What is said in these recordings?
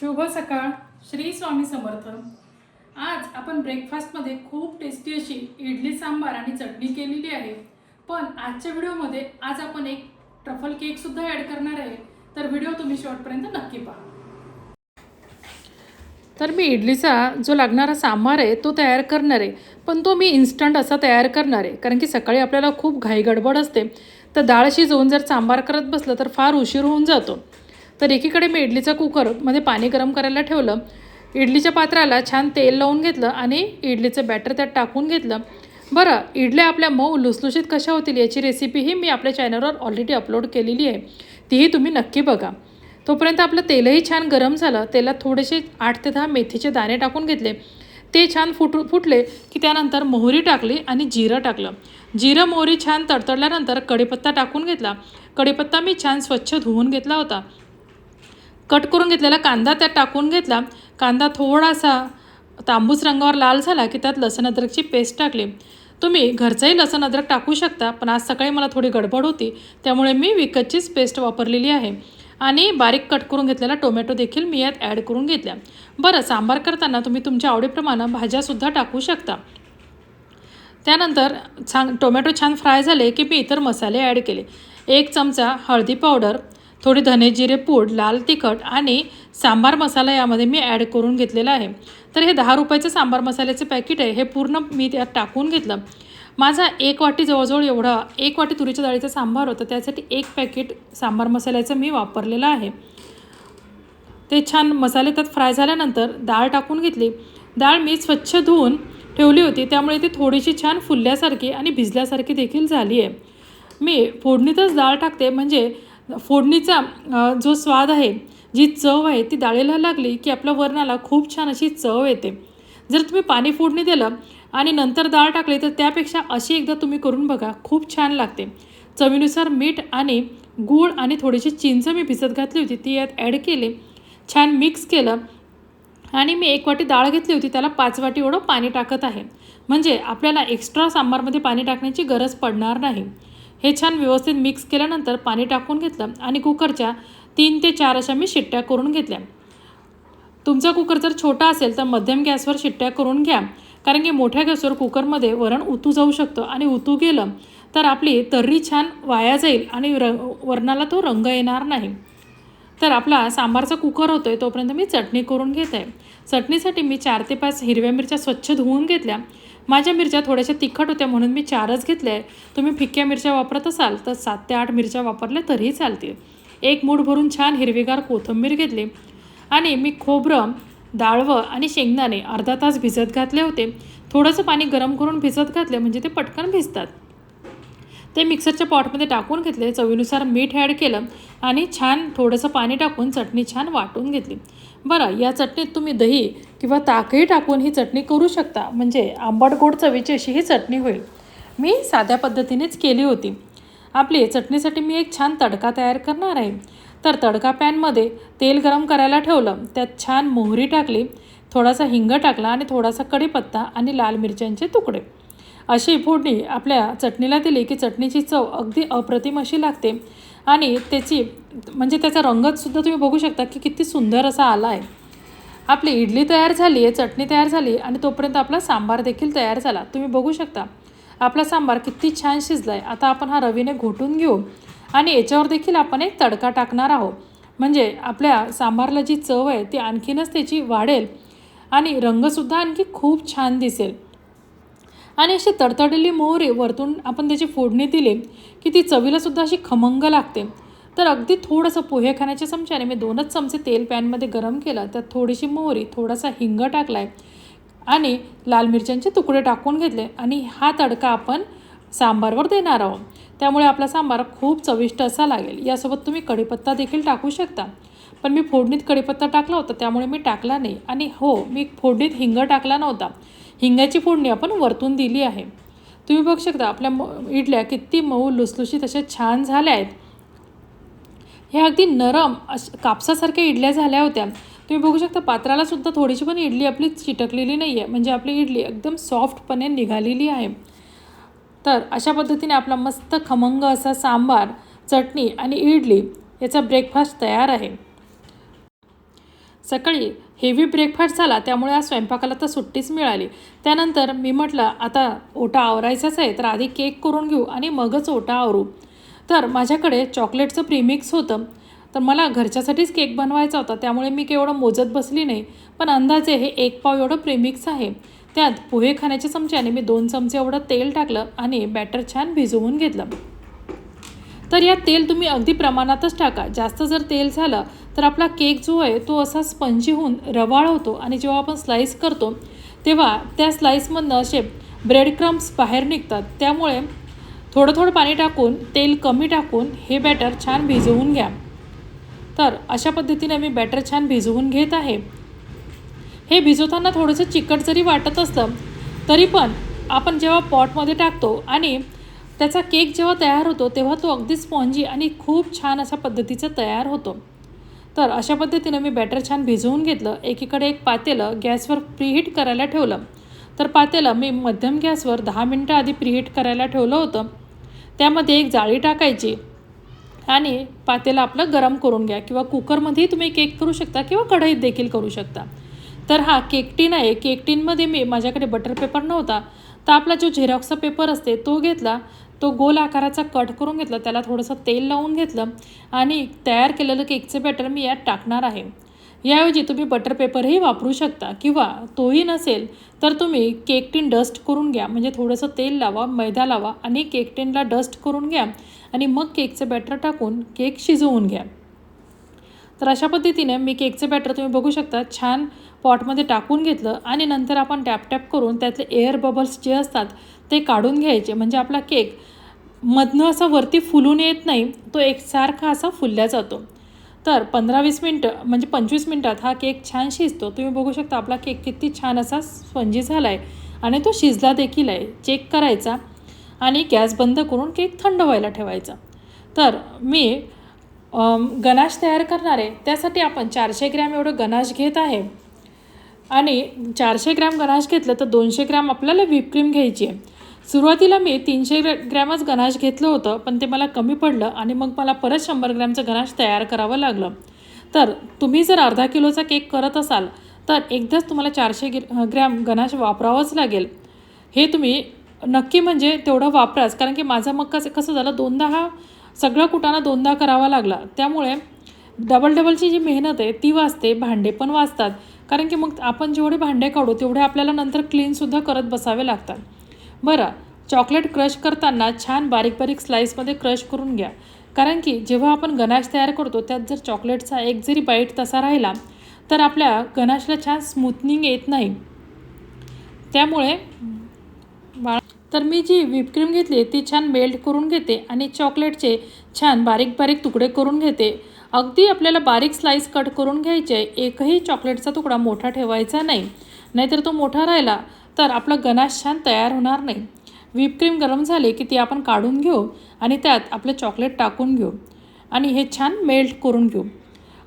शुभ सकाळ श्री स्वामी समर्थ. आज आपण ब्रेकफास्टमध्ये खूप टेस्टी अशी इडली सांबार आणि चटणी केलेली आहे. पण आजच्या व्हिडिओमध्ये आज आपण एक ट्रफल केकसुद्धा ॲड करणार आहे. तर व्हिडिओ तुम्ही शेवटपर्यंत नक्की पहा. तर मी इडलीचा जो लागणारा सांबार आहे तो तयार करणार आहे. पण तो मी इन्स्टंट असा तयार करणार आहे. कारण की सकाळी आपल्याला खूप घाई गडबड असते. तर डाळ शिजवून जर सांबार करत बसलं तर फार उशीर होऊन जातो. तर एकीकडे मी इडलीचा कुकरमध्ये पाणी गरम करायला ठेवलं. इडलीच्या पात्राला छान तेल लावून घेतलं आणि इडलीचं बॅटर त्यात टाकून घेतलं. बरं इडल्या आपल्या मऊ लुसलुशीत कशा होतील याची रेसिपीही मी आपल्या चॅनलवर ऑलरेडी अपलोड केलेली आहे. तीही तुम्ही नक्की बघा. तोपर्यंत आपलं तेलही छान गरम झालं. तेलात थोडेसे आठ ते दहा मेथीचे दाणे टाकून घेतले. ते छान फुटू फुटले की त्यानंतर मोहरी टाकली आणि जिरं टाकलं. जिरं मोहरी छान तडतडल्यानंतर कढीपत्ता टाकून घेतला. कढीपत्ता मी छान स्वच्छ धुवून घेतला होता. कट करून घेतलेला कांदा त्यात टाकून घेतला. कांदा थोडासा तांबूस रंगावर लाल झाला की त्यात लसण अद्रकची पेस्ट टाकली. तुम्ही घरचंही लसण अद्रक टाकू शकता पण आज सकाळी मला थोडी गडबड होती त्यामुळे मी विकतचीच पेस्ट वापरलेली आहे. आणि बारीक कट करून घेतलेला टोमॅटो देखील मी यात ॲड करून घेतल्या. बरं सांबार करताना तुम्ही तुमच्या आवडीप्रमाणे भाज्यासुद्धा टाकू शकता. त्यानंतर छान टोमॅटो छान फ्राय झाले की मी इतर मसाले ॲड केले. एक चमचा हळदी पावडर थोडी धने जिरे पूड लाल तिखट आणि सांबार मसाला यामध्ये मी ॲड करून घेतलेला आहे. तर हे दहा रुपयाचं सांबार मसाल्याचं पॅकेट आहे. हे पूर्ण मी त्यात टाकून घेतलं. माझा एक वाटी जवळजवळ एवढा एक वाटी तुरीच्या डाळीचा सांबार होता. त्यासाठी एक पॅकेट सांबार मसाल्याचं मी वापरलेलं आहे. ते छान मसाले त्यात फ्राय झाल्यानंतर डाळ टाकून घेतली. डाळ मी स्वच्छ धुवून ठेवली होती. त्यामुळे ती थोडीशी छान फुलल्यासारखी आणि भिजल्यासारखी देखील झाली आहे. मी फोडणीतच डाळ टाकते. म्हणजे फोडणीचा जो स्वाद आहे जी चव आहे ती डाळीला लागली की आपल्या वरणाला खूप छान अशी चव येते. जर तुम्ही पाणी फोडणी दिलं आणि नंतर डाळ टाकली तर त्यापेक्षा अशी एकदा तुम्ही करून बघा खूप छान लागते. चवीनुसार मीठ आणि गूळ आणि थोडीशी चिंच मी भिजत घातली होती ती यात ॲड केली. छान मिक्स केलं आणि मी एक वाटी डाळ घेतली होती त्याला पाच वाटी एवढं पाणी टाकत आहे. म्हणजे आपल्याला एक्स्ट्रा सांबारमध्ये पाणी टाकण्याची गरज पडणार नाही. हे छान व्यवस्थित मिक्स केल्यानंतर पाणी टाकून घेतलं आणि कुकरच्या तीन ते चार अशा मी शिट्ट्या करून घेतल्या. तुमचा कुकर जर छोटा असेल तर मध्यम गॅसवर शिट्ट्या करून घ्या. कारण की मोठ्या गॅसवर कुकरमध्ये वरण उतू जाऊ शकतं आणि उतू गेलं तर आपली तर्री छान वाया जाईल आणि र वरणाला तो रंग येणार नाही. तर आपला सांबारचा कुकर होतो आहे तोपर्यंत मी चटणी करून घेत. आहे चटणीसाठी मी चार ते पाच हिरव्या मिरच्या स्वच्छ धुवून घेतल्या. माझ्या मिरच्या थोड्याशा तिखट होत्या म्हणून मी चारच घेतल्या आहे तुम्ही फिक्क्या मिरच्या वापरत असाल तर सात ते आठ मिरच्या वापरल्या तरीही चालतील. एक मूठ भरून छान हिरवीगार कोथिंबीर घेतली आणि मी खोबरं डाळवं आणि शेंगदाणे अर्धा तास भिजत घातले होते. थोडंसं पाणी गरम करून भिजत घातले म्हणजे ते पटकन भिजतात. ते मिक्सरच्या पॉटमध्ये टाकून घेतले. चवीनुसार मीठ ॲड केलं आणि छान थोडंसं पाणी टाकून चटणी छान वाटून घेतली. बरं या चटणीत तुम्ही दही किंवा ताकही टाकून ही चटणी करू शकता. म्हणजे आंबट गोड चवीची अशी ही चटणी होईल. मी साध्या पद्धतीनेच केली होती. आपली चटणीसाठी मी एक छान तडका तयार करणार आहे. तर तडका पॅनमध्ये तेल गरम करायला ठेवलं. त्यात छान मोहरी टाकली थोडासा हिंग टाकला आणि थोडासा कढीपत्ता आणि लाल मिरच्यांचे तुकडे. अशी फोडणी आपल्या चटणीला दिली की चटणीची चव अगदी अप्रतिम अशी लागते. आणि त्याची म्हणजे त्याचा रंगतसुद्धा तुम्ही बघू शकता की किती सुंदर असा आला आहे. आपली इडली तयार झाली आहे चटणी तयार झाली आणि तोपर्यंत आपला सांबार देखील तयार झाला. तुम्ही बघू शकता आपला सांबार किती छान शिजला आहे आता आपण हा रवीने घोटून घेऊ आणि याच्यावर देखील आपण एक तडका टाकणार आहोत. म्हणजे आपल्या सांबारला जी चव आहे ती आणखीनच त्याची वाढेल आणि रंगसुद्धा आणखी खूप छान दिसेल. आणि अशी तडतडलेली मोहरी वरतून आपण त्याची फोडणी दिली की ती चवीलासुद्धा अशी खमंग लागते. तर अगदी थोडंसं पोहे खाण्याच्या चमच्याने मी दोनच चमचे तेल पॅनमध्ये गरम केलं. त्यात थोडीशी मोहरी थोडासा हिंग टाकला आहे आणि लाल मिरच्यांचे तुकडे टाकून घेतले. आणि हा तडका आपण सांबारवर देणार आहोत. त्यामुळे आपला सांबार खूप चविष्ट असा लागेल. यासोबत तुम्ही कढीपत्ता देखील टाकू शकता. पण मी फोडणीत कढीपत्ता टाकला होता त्यामुळे मी टाकला नाही. आणि हो मी फोडणीत हिंग टाकला नव्हता. हिंगाची फोडणी आपण वरतून दिली आहे. तुम्ही बघू शकता आपल्या म इडल्या किती मऊ लुसलुशीत अशा छान झाल्या आहेत. ह्या अगदी नरम अश कापसासारख्या इडल्या झाल्या होत्या. तुम्ही बघू शकता पात्राला सुद्धा थोडीशी पण इडली आपली चिटकलेली नाही आहे म्हणजे आपली इडली एकदम सॉफ्टपणे निघालेली आहे. तर अशा पद्धतीने आपला मस्त खमंग असा सांबार चटणी आणि इडली याचा ब्रेकफास्ट तयार आहे. सकाळी हेवी ब्रेकफास्ट झाला त्यामुळे आज स्वयंपाकाला तर सुट्टीच मिळाली. त्यानंतर मी म्हटलं आता ओटा आवरायचाच आहे तर आधी केक करून घेऊ आणि मगच ओटा आवरू. तर माझ्याकडे चॉकलेटचं प्रीमिक्स होतं. तर मला घरच्यासाठीच केक बनवायचा होता त्यामुळे मी केवढं मोजत बसली नाही. पण अंदाजे हे एक पाव एवढं प्रेमिक्स आहे. त्यात पोहे खाण्याच्या चमच्याने मी दोन चमचे एवढं तेल टाकलं आणि बॅटर छान भिजवून घेतलं. तर यात तेल तुम्ही अगदी प्रमाणातच टाका. जास्त जर तेल झालं तर आपला केक जो आहे तो असा स्पंजी होऊन रवाळ होतो आणि जेव्हा आपण स्लाईस करतो तेव्हा त्या स्लाईसमधनं असे ब्रेड क्रम्स बाहेर निघतात. त्यामुळे थोडं थोडं पाणी टाकून तेल कमी टाकून हे बॅटर छान भिजवून घ्या. तर अशा पद्धतीने मी बॅटर छान भिजवून घेत आहे. हे भिजवताना थोडंसं चिकट जरी वाटत असलं तरी पण आपण जेव्हा पॉटमध्ये टाकतो आणि त्याचा केक जेव्हा तयार होतो तेव्हा तो अगदी स्पॉन्जी आणि खूप छान अशा पद्धतीचा तयार होतो. तर अशा पद्धतीनं मी बॅटर छान भिजवून घेतलं. एकीकडे एक पातेलं गॅसवर प्रीहीट करायला ठेवलं. तर पातेलं मी मध्यम गॅसवर दहा मिनटं आधी प्रीहीट करायला ठेवलं होतं. त्यामध्ये एक जाळी टाकायची आणि पातेलं आपलं गरम करून घ्या किंवा कुकरमध्येही तुम्ही केक करू शकता किंवा कढईत देखील करू शकता. तर हा केक टीन आहे. केक टीनमध्ये मी माझ्याकडे बटर पेपर नव्हता. तर आपला जो झेरॉक्सचा पेपर असते तो घेतला. तो गोल आकाराचा कट करून घेतला त्याला थोडंसं तेल लावून घेतलं आणि तयार केलेलं केकचं बॅटर मी यात टाकणार आहे. याऐवजी तुम्ही बटर पेपरही वापरू शकता किंवा तोही नसेल तर तुम्ही केक टीन डस्ट करून घ्या. म्हणजे थोडंसं तेल लावा मैदा लावा आणि केक टिनला डस्ट करून घ्या आणि मग केकचं बॅटर टाकून केक शिजवून घ्या. तर अशा पद्धतीने मी केकचं बॅटर तुम्ही बघू शकता. छान पॉटमध्ये टाकून घेतलं आणि नंतर आपण टॅप टॅप करून त्यातले एअर बबल्स जे असतात ते काढून घ्यायचे. म्हणजे आपला केक मधनं असा वरती फुलून येत नाही तो एकसारखा असा फुलल्या जातो. तर पंधरा वीस मिनटं म्हणजे पंचवीस मिनटात हा केक छान शिजतो. तुम्ही बघू शकता आपला केक किती छान असा स्पंजी झाला आहे आणि तो शिजला देखील आहे. चेक करायचा आणि गॅस बंद करून केक थंड व्हायला ठेवायचा. तर मी गनाश तयार करणार. आहे त्यासाठी आपण चारशे ग्रॅम एवढं गनाश घेत आहे. आणि चारशे ग्रॅम गनाश घेतलं तर दोनशे ग्रॅम आपल्याला व्हिपक्रीम घ्यायची आहे. सुरुवातीला मी तीनशे ग्रॅमच गनाश घेतलं होतं पण ते मला कमी पडलं आणि मग मला परत शंभर ग्रॅमचं गनाश तयार करावं लागलं. तर तुम्ही जर अर्धा किलोचा केक करत असाल तर एकदाच तुम्हाला चारशे ग्रॅम गनाश वापरावंच लागेल. हे तुम्ही नक्की म्हणजे तेवढं वापराच कारण की माझं मग कसं कसं झालं दोनदा हा सगळं कुटाणा दोनदा करावा लागला. त्यामुळे डबल डबलची जी मेहनत आहे ती वाचते भांडे पण वाचतात. कारण की मग आपण जेवढे भांडे काढू तेवढे आपल्याला नंतर क्लीनसुद्धा करत बसावे लागतात. बरं चॉकलेट क्रश करताना छान बारीक बारीक स्लाईसमध्ये क्रश करून घ्या. कारण की जेव्हा आपण गनाश तयार करतो त्यात जर चॉकलेटचा एक जरी बाईट तसा राहिला तर आपल्या गनाशला छान स्मूथनिंग येत नाही. त्यामुळे तर मी जी व्हिपक्रीम घेतली ती छान मेल्ट करून घेते आणि चॉकलेटचे छान बारीक बारीक तुकडे करून घेते. अगदी आपल्याला बारीक स्लाईस कट करून घ्यायचे एकही चॉकलेटचा तुकडा मोठा ठेवायचा नाही. नाहीतर तो मोठा राहिला तर आपला गनाश छान तयार होणार नाही. व्हिपक्रीम गरम झाली की ती आपण काढून घेऊ आणि त्यात आपलं चॉकलेट टाकून घेऊ आणि हे छान मेल्ट करून घेऊ.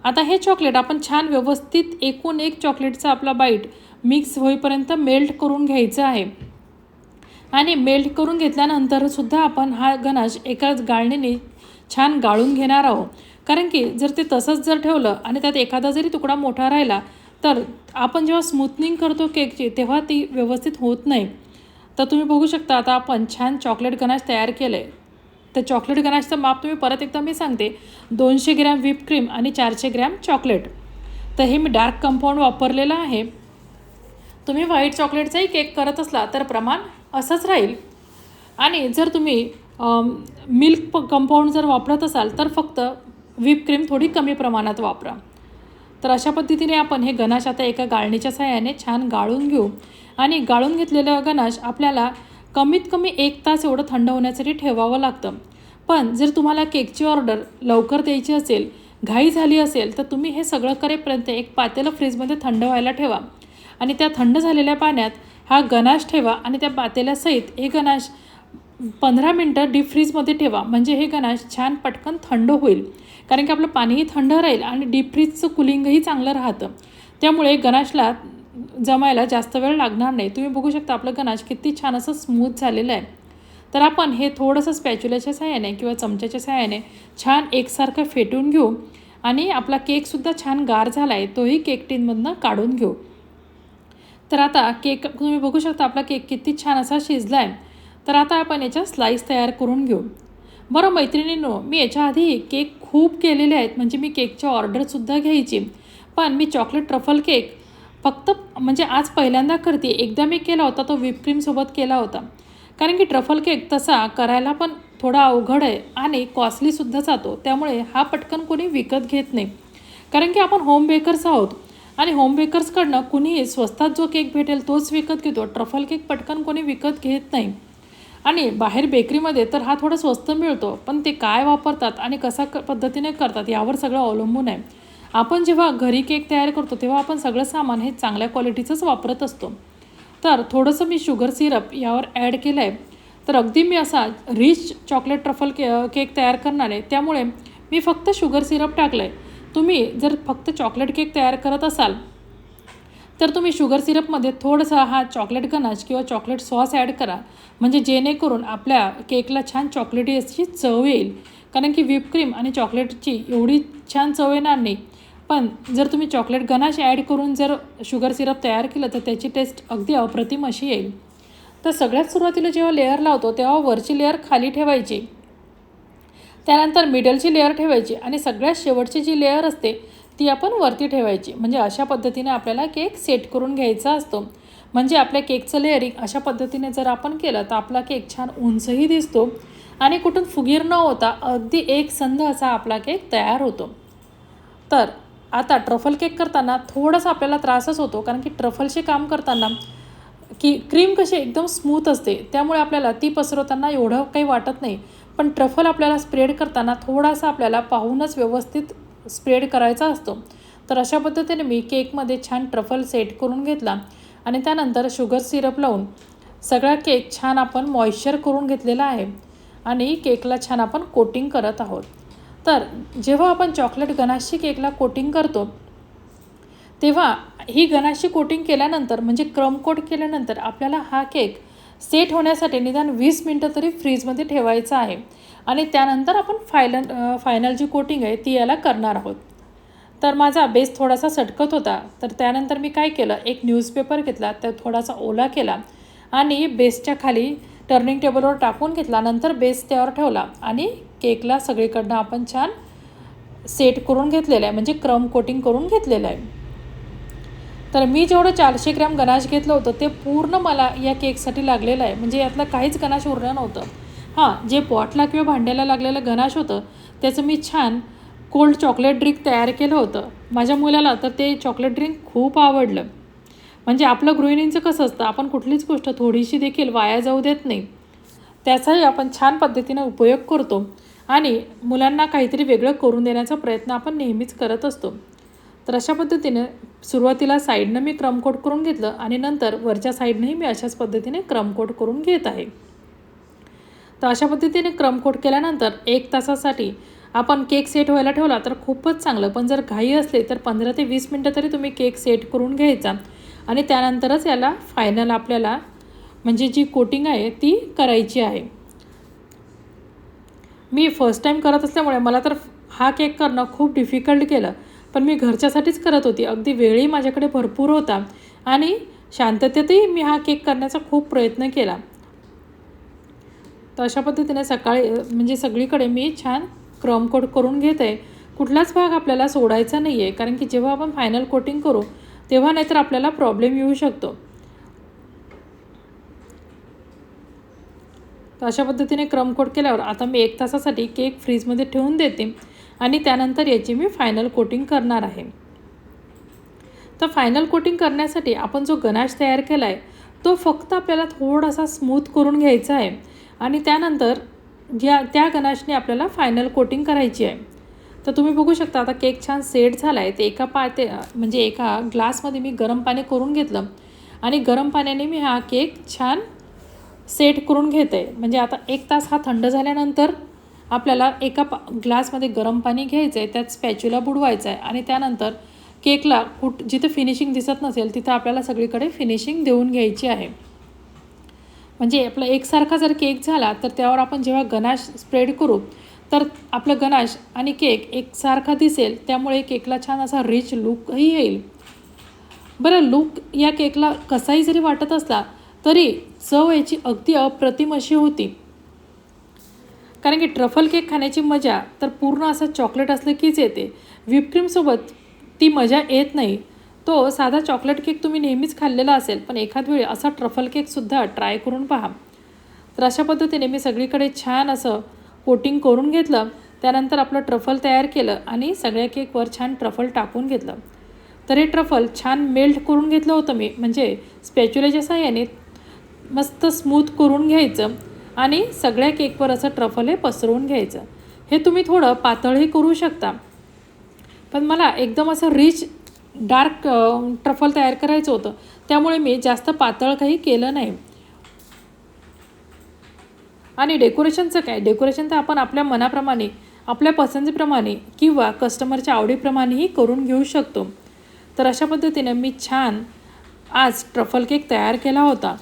आता हे चॉकलेट आपण छान व्यवस्थित एकूण एक चॉकलेटचा आपला बाईट मिक्स होईपर्यंत मेल्ट करून घ्यायचं आहे. आणि मेल्ट करून घेतल्यानंतरसुद्धा आपण हा गणाश एका गाळणीने छान गाळून घेणार आहोत. कारण की जर ते तसंच जर ठेवलं आणि त्यात एखादा जरी तुकडा मोठा राहिला तर आपण जेव्हा स्मूथनिंग करतो केकची तेव्हा ती व्यवस्थित होत नाही. तर तुम्ही बघू शकता आता आपण छान चॉकलेट गणाश तयार केलं आहे तर चॉकलेट गणाशचं माप तुम्ही परत एकदा मी सांगते. दोनशे ग्रॅम व्हीप क्रीम आणि चारशे ग्रॅम चॉकलेट. तर हे मी डार्क कंपाऊंड वापरलेलं आहे. तुम्ही व्हाईट चॉकलेटचाही केक करत असला तर प्रमाण असंच राहील. आणि जर तुम्ही मिल्क प कंपाऊंड जर वापरत असाल तर फक्त व्हिप क्रीम थोडी कमी प्रमाणात वापरा. तर अशा पद्धतीने आपण हे गणाश आता एका गाळणीच्या सहाय्याने छान गाळून घेऊ. आणि गाळून घेतलेलं गणाश आपल्याला कमीत कमी एक तास एवढं थंड होण्यासाठी ठेवावं लागतं. पण जर तुम्हाला केकची ऑर्डर लवकर द्यायची असेल घाई झाली असेल तर तुम्ही हे सगळं करेपर्यंत एक पातेलं फ्रीजमध्ये थंड व्हायला ठेवा. आणि त्या थंड झालेल्या पाण्यात हा गनाश ठेवा आणि त्या पातेल्यासहित हे गनाश पंधरा मिनटं डीप फ्रीजमध्ये ठेवा. म्हणजे हे गनाश छान पटकन थंड होईल. कारण की आपलं पाणीही थंड राहील आणि डीप फ्रीजचं कुलिंगही चांगलं राहतं. त्यामुळे गनाशला जमायला जास्त वेळ लागणार नाही. तुम्ही बघू शकता आपलं गनाश किती छान असं स्मूथ झालेलं आहे. तर आपण हे थोडंसं स्पॅच्युल्याच्या सहाय्याने किंवा चमच्याच्या सहाय्याने छान एकसारखं फेटून घेऊ आणि आपला केकसुद्धा छान गार झाला आहे तोही केक टीनमधनं काढून घेऊ. तर आता केक तुम्ही बघू शकता आपला केक किती छान असा शिजला आहे तर आता आपण याच्या स्लाईस तयार करून घेऊ. बरं मैत्रिणींनो मी याच्या आधी केक खूप केलेले आहेत. म्हणजे मी केकच्या ऑर्डरसुद्धा घ्यायची. पण मी चॉकलेट ट्रफल केक फक्त म्हणजे आज पहिल्यांदा करते. एकदा मी केला होता तो व्हिप क्रीमसोबत केला होता. कारण की ट्रफल केक तसा करायला पण थोडा अवघड आहे आणि कॉस्टलीसुद्धा जातो. त्यामुळे हा पटकन कोणी विकत घेत नाही. कारण की आपण होम बेकर्स आहोत. आणि होम बेकर्सकडनं कुणीही स्वस्तात जो केक भेटेल तोच विकत घेतो. ट्रफल केक पटकन कोणी विकत घेत नाही. आणि बाहेर बेकरीमध्ये तर हा थोडा स्वस्त मिळतो पण ते काय वापरतात आणि कसा क पद्धतीने करतात यावर सगळं अवलंबून आहे. आपण जेव्हा घरी केक तयार करतो तेव्हा आपण सगळं सामान हे चांगल्या क्वालिटीचंच वापरत असतो. तर थोडंसं मी शुगर सिरप यावर ॲड केलं आहे तर अगदी मी असा रिच चॉकलेट ट्रफल के केक तयार करणार आहे त्यामुळे मी फक्त शुगर सिरप टाकलं आहे तुम्ही जर फक्त चॉकलेट केक तयार करत असाल तर तुम्ही शुगर सिरपमध्ये थोडंसं हा चॉकलेट गनाश किंवा चॉकलेट सॉस ॲड करा. म्हणजे जेणेकरून आपल्या केकला छान चॉकलेटी अशी चव येईल. कारण की व्हिप क्रीम आणि चॉकलेटची एवढी छान चव येणार नाही. पण जर तुम्ही चॉकलेट गनाश ॲड करून जर शुगर सिरप तयार केलं तर त्याची टेस्ट अगदी अप्रतिम अशी येईल. तर सगळ्यात सुरुवातीला जेव्हा लेअर लावतो तेव्हा वरची लेअर खाली ठेवायची. त्यानंतर मिडलची लेअर ठेवायची आणि सगळ्यात शेवटची जी लेअर असते ती आपण वरती ठेवायची. म्हणजे अशा पद्धतीने आपल्याला केक सेट करून घ्यायचा असतो. म्हणजे आपल्या केकचं लेअरिंग अशा पद्धतीने जर आपण केलं तर आपला केक छान उंचही दिसतो आणि कुठून फुगीर न होता अगदी एक संध असा आपला केक तयार होतो. तर आता ट्रफल केक करताना थोडासा आपल्याला त्रासच होतो कारण की ट्रफलचे काम करताना की क्रीम कशी एकदम स्मूथ असते त्यामुळे आपल्याला ती पसरवताना एवढं काही वाटत नाही. पण ट्रफल आपल्याला स्प्रेड करताना थोडासा आपल्याला पाहूनच व्यवस्थित स्प्रेड करायचा असतो. तर अशा पद्धतीने मी केकमध्ये छान ट्रफल सेट करून घेतला आणि त्यानंतर शुगर सिरप लावून सगळा केक छान आपण मॉइश्चर करून घेतलेला आहे आणि केकला छान आपण कोटिंग करत आहोत. तर जेव्हा आपण चॉकलेट गनाशची केकला कोटिंग करतो तेव्हा ही गनाशची कोटिंग केल्यानंतर म्हणजे क्रम कोट केल्यानंतर आपल्याला हा केक सेट होण्यासाठी निदान वीस मिनटं तरी फ्रीजमध्ये ठेवायचं आहे. आणि त्यानंतर आपण फायनल फायनल जी कोटिंग आहे ती याला करणार आहोत. तर माझा बेस थोडासा सटकत होता. तर त्यानंतर मी काय केलं? एक न्यूजपेपर घेतला. तर थोडासा ओला केला. आणि बेसच्या खाली टर्निंग टेबलवर टाकून घेतला. नंतर बेस त्यावर ठेवला. आणि केकला सगळीकडनं आपण छान सेट करून घेतलेलं आहे. म्हणजे क्रम कोटिंग करून घेतलेलं आहे. तर मी जेवढं चारशे ग्रॅम गनाश घेतलं होतं ते पूर्ण मला या केकसाठी लागलेलं आहे. म्हणजे यातलं काहीच गनाश उरलं नव्हतं. हां जे पॉटला किंवा भांड्याला लागलेलं गनाश होतं त्याचं मी छान कोल्ड चॉकलेट ड्रिंक तयार केलं होतं. माझ्या मुलाला तर ते चॉकलेट ड्रिंक खूप आवडलं. म्हणजे आपलं गृहिणींचं कसं असतं आपण कुठलीच गोष्ट थोडीशी देखील वाया जाऊ देत नाही. त्याचाही आपण छान पद्धतीनं उपयोग करतो. आणि मुलांना काहीतरी वेगळं करून देण्याचा प्रयत्न आपण नेहमीच करत असतो. तर अशा पद्धतीने सुरुवातीला साईडनं मी क्रमकोट करून घेतलं आणि नंतर वरच्या साईडनंही मी अशाच पद्धतीने क्रमकोट करून घेत आहे. तर अशा पद्धतीने क्रमकोट केल्यानंतर एक तासासाठी आपण केक सेट व्हायला ठेवला तर खूपच चांगलं. पण जर घाई असले तर पंधरा ते वीस मिनटं तरी तुम्ही केक सेट करून घ्यायचा आणि त्यानंतरच याला फायनल आपल्याला म्हणजे जी कोटिंग आहे ती करायची आहे. मी फर्स्ट टाईम करत असल्यामुळे मला तर हा केक करणं खूप डिफिकल्ट केलं. पण मी घरच्यासाठीच करत होती. अगदी वेळही माझ्याकडे भरपूर होता आणि शांततेतही मी हा केक करण्याचा खूप प्रयत्न केला. तर अशा पद्धतीने सकाळी म्हणजे सगळीकडे मी छान क्रम कोट करून घेत. आहे कुठलाच भाग आपल्याला सोडायचा नाही आहे कारण की जेव्हा आपण फायनल कोटिंग करू तेव्हा नाहीतर आपल्याला प्रॉब्लेम येऊ शकतो. तर अशा पद्धतीने क्रमकोट केल्यावर आता मी एक तासासाठी केक फ्रीजमध्ये ठेवून देते. आणि त्यानंतर याची मी फायनल कोटिंग करणार आहे. तर फायनल कोटिंग करण्यासाठी आपण जो गनाश तयार केला आहे तो फक्त आपल्याला थोडासा स्मूथ करून घ्यायचा आहे. आणि त्यानंतर ज्या त्या गनाशने आपल्याला फायनल कोटिंग करायची आहे. तर तुम्ही बघू शकता आता केक छान सेट झाला आहे ते एका पा ते म्हणजे एका ग्लासमध्ये मी गरम पाणी करून घेतलं. आणि गरम पाण्याने मी हा केक छान सेट करून घेते. आहे म्हणजे आता एक तास हा थंड झाल्यानंतर आपल्याला एका पा ग्लासमध्ये गरम पाणी घ्यायचं आहे त्यात स्पॅच्युला बुडवायचं आहे आणि त्यानंतर केकला कुठ जिथं फिनिशिंग दिसत नसेल तिथं आपल्याला सगळीकडे फिनिशिंग देऊन घ्यायची आहे. म्हणजे आपला एकसारखा जर केक झाला तर त्यावर आपण जेव्हा गनाश स्प्रेड करू तर आपलं गणाश आणि केक एकसारखा दिसेल त्यामुळे केकला छान असा रिच लुकही येईल. बरं लुक या केकला कसाही जरी वाटत असला तरी चव याची अगदी अप्रतिम अशी होती. कारण की ट्रफल केक खाण्याची मजा तर पूर्ण असं चॉकलेट असलं कीच येते. व्हिपक्रीमसोबत ती मजा येत नाही. तो साधा चॉकलेट केक तुम्ही नेहमीच खाल्लेला असेल पण एखाद वेळी असा ट्रफल केकसुद्धा ट्राय करून पहा. तर अशा पद्धतीने मी सगळीकडे छान असं कोटिंग करून घेतलं. त्यानंतर आपलं ट्रफल तयार केलं आणि सगळ्या केकवर छान ट्रफल टाकून घेतलं. तर हे ट्रफल छान मेल्ट करून घेतलं होतं मी. म्हणजे स्पॅच्युलेच्या साह्याने मस्त स्मूथ करून घ्यायचं. आणि सगळ्या केकवर असं ट्रफल हे पसरवून घ्यायचं. हे तुम्ही थोडं पातळही करू शकता. पण मला एकदम असं रिच डार्क ट्रफल तयार करायचं होतं. त्यामुळे मी जास्त पातळ काही केलं नाही. आणि डेकोरेशनचं काय? डेकोरेशन तर आपण आपल्या मनाप्रमाणे आपल्या पसंतीप्रमाणे किंवा कस्टमरच्या आवडीप्रमाणेही करून घेऊ शकतो. तर अशा पद्धतीने मी छान आज ट्रफल केक तयार केला होता.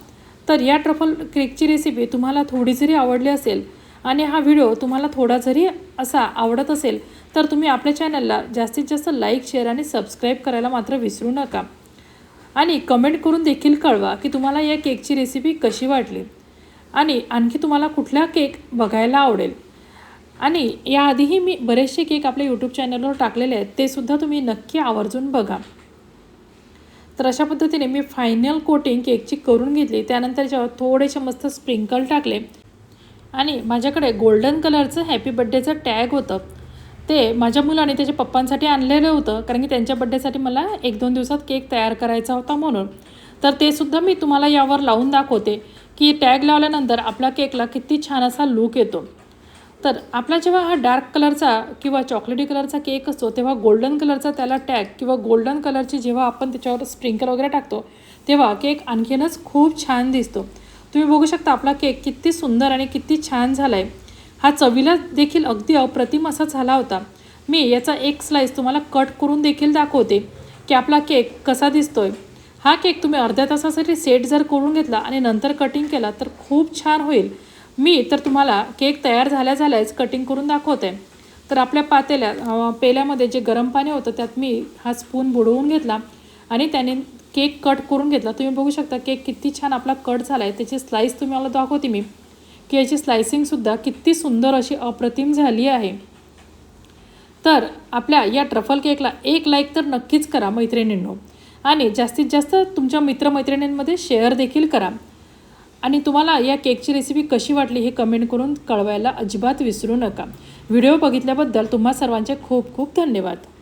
तर या ट्रफल केकची रेसिपी तुम्हाला थोडी जरी आवडली असेल आणि हा व्हिडिओ तुम्हाला थोडा जरी असा आवडत असेल तर तुम्ही आपल्या चॅनलला जास्तीत जास्त लाईक शेअर आणि सबस्क्राईब करायला मात्र विसरू नका. आणि कमेंट करून देखील कळवा की तुम्हाला या केकची रेसिपी कशी वाटली. आणि आणखी तुम्हाला कुठला केक बघायला आवडेल. आणि याआधीही मी बरेचसे केक आपल्या यूट्यूब चॅनलवर टाकलेले आहेत ते सुद्धा तुम्ही नक्की आवर्जून बघा. तर अशा पद्धतीने मी फायनल कोटिंग केकची करून घेतली. त्यानंतर जेव्हा थोडेसे मस्त स्प्रिंकल टाकले आणि माझ्याकडे गोल्डन कलरचं हॅपी बड्डेचं टॅग होतं. ते माझ्या मुलाने त्याच्या पप्पांसाठी आणलेलं होतं कारण की त्यांच्या बड्डेसाठी मला एक दोन दिवसात केक तयार करायचा होता म्हणून. तर ते सुद्धा मी तुम्हाला यावर लावून दाखवते की टॅग लावल्यानंतर आपल्या केकला किती छान असा लूक येतो. तर आपला जेव्हा हा डार्क कलरचा किंवा चॉकलेटी कलरचा केक असतो तेव्हा गोल्डन कलरचा त्याला टॅग किंवा गोल्डन कलरची जेव्हा आपण त्याच्यावर स्प्रिंकल वगैरे टाकतो तेव्हा केक आणखीनच खूप छान दिसतो. तुम्ही बघू शकता आपला केक किती सुंदर आणि किती छान झाला आहे हा चवीला देखील अगदी अप्रतिम असा झाला होता. मी याचा एक स्लाईस तुम्हाला कट करून देखील दाखवते की आपला केक कसा दिसतो आहे हा केक तुम्ही अर्ध्या तासासाठी सेट जर करून घेतला आणि नंतर कटिंग केला तर खूप छान होईल. मी तर तुम्हाला केक तयार झाल्या झाल्याच कटिंग करून दाखवते. तर आपल्या पातेल्या पेल्यामध्ये जे गरम पाणी होतं त्यात मी हा स्पून बुडवून घेतला आणि त्याने केक कट करून घेतला. तुम्ही बघू शकता केक किती छान आपला कट झाला आहे त्याची स्लाईस तुम्ही मला दाखवते मी. की याची स्लायसिंगसुद्धा किती सुंदर अशी अप्रतिम झाली आहे. तर आपल्या या ट्रफल केकला एक लाईक तर नक्कीच करा मैत्रिणींनो. आणि जास्तीत जास्त तुमच्या मित्रमैत्रिणींमध्ये शेअर देखील करा. आणि तुम्हाला या केकची रेसिपी कशी वाटली हे कमेंट करून कळवायला अजिबात विसरू नका. व्हिडिओ बघितल्याबद्दल तुम्हा सर्वांचे खूप खूप धन्यवाद.